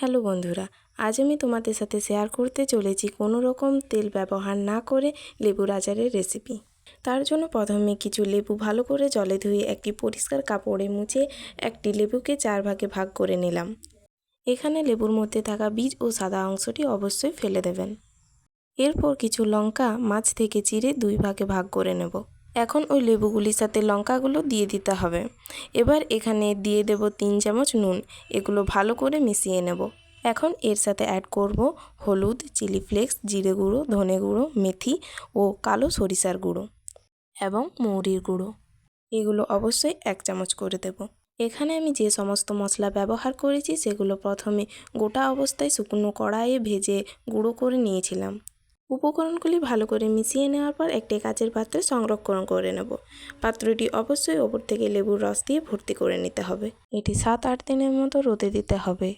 Hello বন্ধুরা, আজ আমি তোমাদের সাথে শেয়ার করতে চলেছি কোনো রকম তেল ব্যবহার না করে লেবুর আচারের রেসিপি তার জন্য প্রথমে কিছু লেবু ভালো করে জলে ধুয়ে একটি পরিষ্কার কাপড়ে মুছে একটি লেবুকে চার ভাগে ভাগ করে নিলাম। এখানে লেবুর মধ্যে থাকা বীজ ও সাদা অংশটি অবশ্যই ফেলে দেবেন। এরপর কিছু লঙ্কা মাছ থেকে চিরে দুই ভাগে ভাগ করে নেব। এখন ওই লেবুগুলির সাথে লঙ্কাগুলো দিয়ে দিতে হবে। এবার এখানে দিয়ে দেব তিন চামচ নুন, এগুলো ভালো করে মিশিয়ে নেব। এখন এর সাথে অ্যাড করব হলুদ চিলি ফ্লেক্স জিরে গুঁড়ো, ধনে গুঁড়ো, মেথি ও কালো সরিষার গুঁড়ো এবং মৌরির গুঁড়ো। এগুলো অবশ্যই এক চামচ করে দেব। এখানে আমি যে সমস্ত মশলা ব্যবহার করেছি সেগুলো প্রথমে গোটা অবস্থায় শুকনো কড়াইয়ে ভেজে গুঁড়ো করে নিয়েছিলাম। উপকরণগুলি ভালো করে মিশিয়ে নেওয়ার পর একটি কাচের পাত্রে সংরক্ষণ করে নেব। পাত্রটি অবশ্যই ওপর থেকে লেবুর রস দিয়ে ভর্তি করে নিতে হবে। এটি সাত আট দিনের মতো রোদে দিতে হবে।